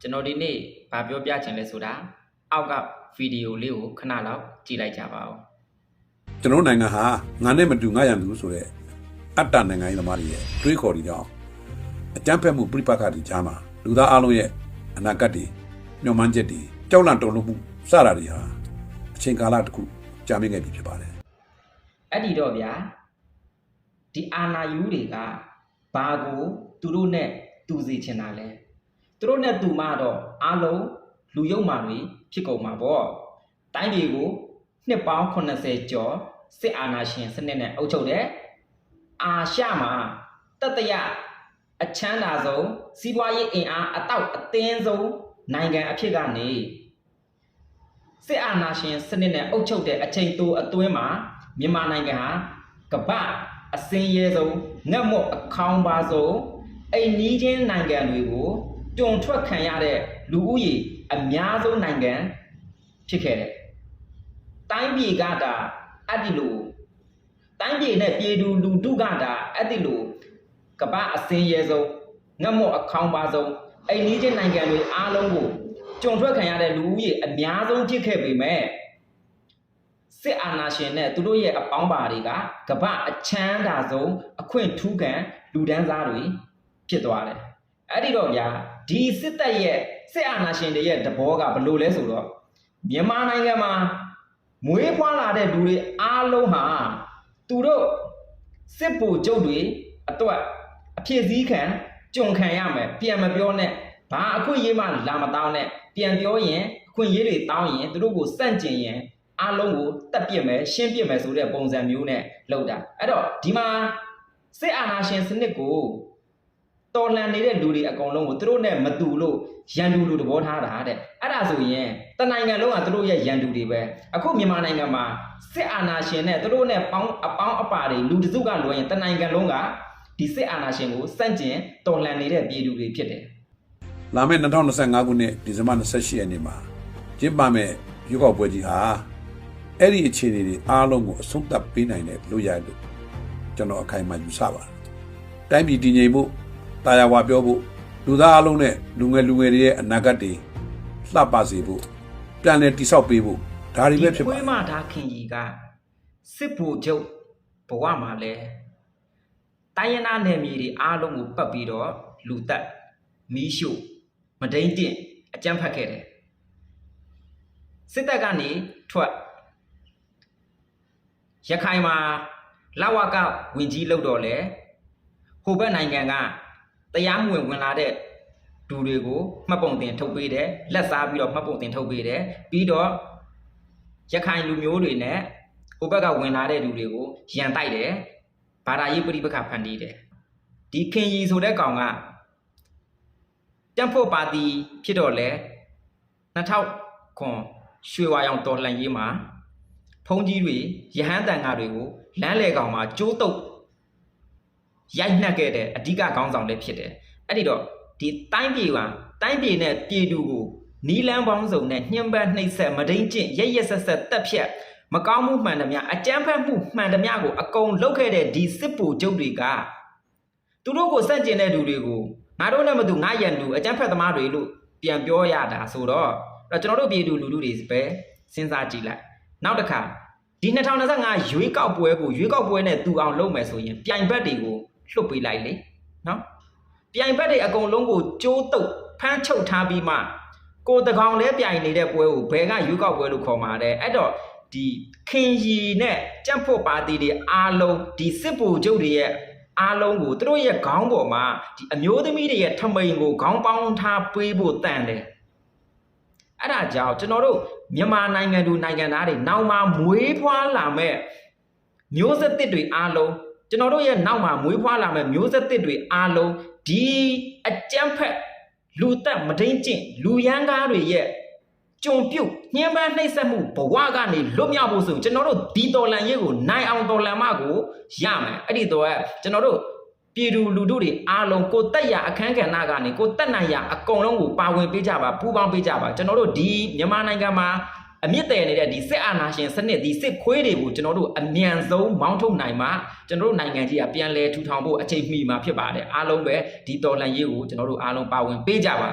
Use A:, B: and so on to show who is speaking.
A: ကျွန်တော်ဒီနေ့ဗာပြောပြချင်လဲဆိုတာအောက်ကဗီဒီယိုလေးကိုခဏလောက်ကြည့်လိုက်ကြပါဦး
B: ကျွန်တော်တို့နိုင်ငံဟာငါနဲ့မတူငါရံသူဆိုတဲ့အတ္တနိုင်ငံရေးသမားတွေရဲ့တွေးခေါ်တွေကြောင့်အကြမ်းဖက်မှုပြိပက္ခတွေကြားမှာလူသားအလုံးရဲ့အနာဂတ်တွေညှော်မှန်းချက်တွေကြောက်လန့်တုန်လှုပ်မှုစတာတွေဟာအချိန်ကာလတစ်ခုကြာမြင့်ခဲ့ပြီဖြစ်ပါတယ်
A: အဲ့ဒီတော့ဗျာဒီအာနာယူတွေကဘာကိုသူတို့နဲ့တူစီချင်တာလဲ သူတို့နဲ့တူမှတော့အားလုံးလူယုံမာတွေဖြစ်ကုန်မှာပေါ့တိုင်းပြည်ကိုနှစ်ပေါင်း80ကျော်စစ်အာဏာရှင်စနစ်နဲ့အုပ်ချုပ်တဲ့အာရှမှာတတရအချမ်းသာဆုံးစီးပွားရေးအင်အားအတောက်အသင်းဆုံးနိုင်ငံအဖြစ်ကနေစစ်အာဏာရှင်စနစ်နဲ့အုပ်ချုပ်တဲ့အချိန်တိုအတွင်းမှာမြန်မာနိုင်ငံဟာကမ္ဘာအစင်းရဲဆုံးငတ်မော့အခေါင်းပါဆုံးအိမ်နီးချင်းနိုင်ငံတွေကို တွန်ထွက်ခံရတဲ့လူဦးရေအများဆုံးနိုင်ငံဖြစ်ခဲ့တယ်။တိုင်းပြည်ကဒါအဲ့ဒီလိုတိုင်းပြည်နဲ့ပြည်သူလူထုကဒါအဲ့ဒီလိုကမ္ဘာအစင်းရဲဆုံးငတ်မော့အခေါင်းပါဆုံးအိမ်နီးချင်းနိုင်ငံတွေအားလုံးကိုကြုံထွက်ခံရတဲ့လူဦးရေအများဆုံးဖြစ်ခဲ့ပေမဲ့စစ်အာဏာရှင်နဲ့သူတို့ရဲ့အပေါင်းပါတွေကကမ္ဘာအချမ်းသာဆုံးအခွင့်ထူးခံလူဒန်းစားတွေဖြစ်သွားတယ်။အဲ့ဒီတော့ဗျာ ဒီစစ်တပ်ရဲ့စစ်အာဏာရှင်တွေရဲ့တဘောကဘယ်လိုလဲဆိုတော့မြန်မာနိုင်ငံမှာမွေးဖွားလာတဲ့လူတွေအားလုံးဟာသူတို့စစ်ဗိုလ်ချုပ်တွေအတွက်အဖြစ်စည်းခံကြုံခံရမယ်ပြန်မပြောနဲ့ဘာအခွင့်အရေးမှလာမတောင်းနဲ့ပြန်ပြောရင်အခွင့်အရေးတွေတောင်းရင်သူတို့ကိုစန့်ကျင်ရင်အားလုံးကိုတက်ပြစ်မယ်ရှင်းပြစ်မယ်ဆိုတဲ့ပုံစံမျိုးနဲ့လုပ်တာအဲ့တော့ဒီမှာစစ်အာဏာရှင်စနစ်ကို တော်လှန်နေတဲ့လူတွေအကုန်လုံးကိုသူတို့နဲ့မတူလို့ရန်သူလူသဘောထားတာတဲ့အဲ့ဒါဆိုရင်တနိုင်ငံလုံးကသူတို့ရဲ့ရန်သူတွေပဲအခုမြန်မာနိုင်ငံမှာစစ်အာဏာရှင်နဲ့သူတို့နဲ့ပေါင်းအပေါင်းအပါတွေလူတစုကလွှဲရင်တနိုင်ငံလုံးကဒီစစ်အာဏာရှင်ကိုစန့်ကျင်တော်လှန်နေတဲ့ပြည်သူတွေဖြစ်တယ်
B: လာမယ့်2025ခုနှစ်ဒီဇင်ဘာ28ရက်နေ့မှာကျင်းပမယ့်ရွေးကောက်ပွဲကြီးဟာအဲ့ဒီအခြေအနေတွေအားလုံးကိုအဆုံးသတ်ပေးနိုင်တဲ့လူရလို့ကျွန်တော်အခိုင်အမာယူဆပါတယ်။တိုင်းပြည်တည်ငြိမ်ဖို့ တာယာဝါပြောဖို့လူသားအလုံးနဲ့လူငယ်လူငယ်တွေရဲ့အနာဂတ်တွေလှပစေဖို့ပြန်လည်တည်ဆောက်ပေးဖို့ဒါတွေပဲဖြစ်ပါ
A: ခွေးမသားခင်ကြီးကစစ်ဘူချုပ်ဘဝမှာလဲတိုင်းရင်းသားနယ်မြေတွေအားလုံးကိုပတ်ပြီးတော့လူတက်မီးရှို့မဒိန်တင့်အကြမ်းဖက်ခဲ့တယ်စစ်တပ်ကနေထွက်ရခိုင်မှာလဝကဝင်ကြီးလောက်တော့လဲဟိုဘက်နိုင်ငံက တရားမဝင်ဝင်လာတဲ့ဒူတွေကိုမှတ်ပုံတင်ထုတ်ပေးတယ်လက်စားပြီးတော့မှတ်ပုံတင်ထုတ်ပေးတယ်ပြီးတော့ရခိုင်လူမျိုးတွေနဲ့ဟိုဘက်ကဝင်လာတဲ့လူတွေကိုရန်တိုက်တယ်ဘာသာရေးပြိပခါဖန်တီးတယ်ဒီခင်ရီဆိုတဲ့ကောင်ကတက်ဖို့ပါတီဖြစ်တော့လဲ2000ခွန်ရွှေဝါရောင်တော်လှန်ရေးမှာဖုံးကြီးတွေရဟန်းတန်ဃာတွေကိုလမ်းလေကောင်မှာကျိုးတုပ် ရိုက်နှက်ခဲ့တဲ့အဓိကခေါင်းဆောင်လည်းဖြစ်တယ်အဲ့ဒီတော့ဒီတိုင်းပြည်ကတိုင်းပြည်နဲ့ပြည်သူကိုနီလန်းပေါင်းစုံနဲ့ညှဉ်းပန်းနှိပ်စက်မဒိန်ကျင့်ရရက်ဆက်ဆက်တက်ဖြတ်မကောင်းမှုမှန်သမျှအကြမ်းဖက်မှုမှန်သမျှကိုအကုန်လုပ်ခဲ့တဲ့ဒီစစ်ပူကျုပ်တွေကသူတို့ကိုစန့်ကျင်တဲ့လူတွေကိုငါတို့နဲ့မတူငါရန်လူအကြမ်းဖက်သမားတွေလို့ပြန်ပြောရတာဆိုတော့အဲ့တော့ကျွန်တော်တို့ပြည်သူလူထုတွေပဲစဉ်းစားကြည့်လိုက်နောက်တစ်ခါဒီ2025ရွေးကောက်ပွဲကိုရွေးကောက်ပွဲနဲ့တူအောင်လုပ်မယ်ဆိုရင်ပြိုင်ဘက်တွေကို လှုပ်ပေးလိုက်လေနော်ပြိုင်ဘက်တွေအကုန်လုံးကိုကြိုးတုပ်ဖမ်းချုပ်ထားပြီးမှကိုတကောင်လဲပြိုင်နေတဲ့ပွဲကိုဘယ်ကရွေးကောက်ပွဲလို့ခေါ်မှာလဲအဲ့တော့ဒီခင်ရီနဲ့ကြက်ဖို့ပါတီတွေအားလုံးဒီစစ်ပူကျုပ်တွေရဲ့အားလုံးကိုသူတို့ရဲ့ခေါင်းပေါ်မှာဒီအမျိုးသမီးတွေရဲ့ထမိန်ကိုခေါင်းပေါင်းထားပေးဖို့တန်တယ်အဲ့ဒါကြောင့်ကျွန်တော်တို့မြန်မာနိုင်ငံသူနိုင်ငံသားတွေနောက်မှမွေးဖွားလာမဲ့မျိုးဆက်သစ်တွေအားလုံး ကျွန်တော်တို့ရဲ့နောက်မှာမွေးဖွားလာမဲ့မျိုးဆက်သစ်တွေအားလုံးဒီအကြမ်းဖက်လူသက်မဒိန်ကျင့်လူရန်ကားတွေရဲ့ကြုံပြုတ်ညှဉ်းပန်းနှိပ်စက်မှုဘဝကနေလွတ်မြောက်ဖို့ဆိုရင်ကျွန်တော်တို့ဒီတော်လန်ရေးကိုနိုင်အောင်တော်လန်မကိုရမယ်အဲ့ဒီတော့ကျွန်တော်တို့ပြည်သူလူထုတွေအားလုံးကိုတက်ရအခန်းကဏ္ဍကနေကိုတက်နိုင်ရအကုန်လုံးကိုပါဝင်ပေးကြပါပူးပေါင်းပေးကြပါကျွန်တော်တို့ဒီမြန်မာနိုင်ငံမှာ အမြင့်တယ်နေတဲ့ဒီစစ်အာဏာရှင်စနစ်ဒီစစ်ခွေးတွေကိုကျွန်တော်တို့အမြန်ဆုံးမောင်းထုတ်နိုင်မှကျွန်တော်တို့နိုင်ငံကြီးကပြန်လဲထူထောင်ဖို့အချိန်မီမှာဖြစ်ပါတယ်အားလုံးပဲဒီတော်လှန်ရေးကိုကျွန်တော်တို့အားလုံးပါဝင်ပေးကြပါ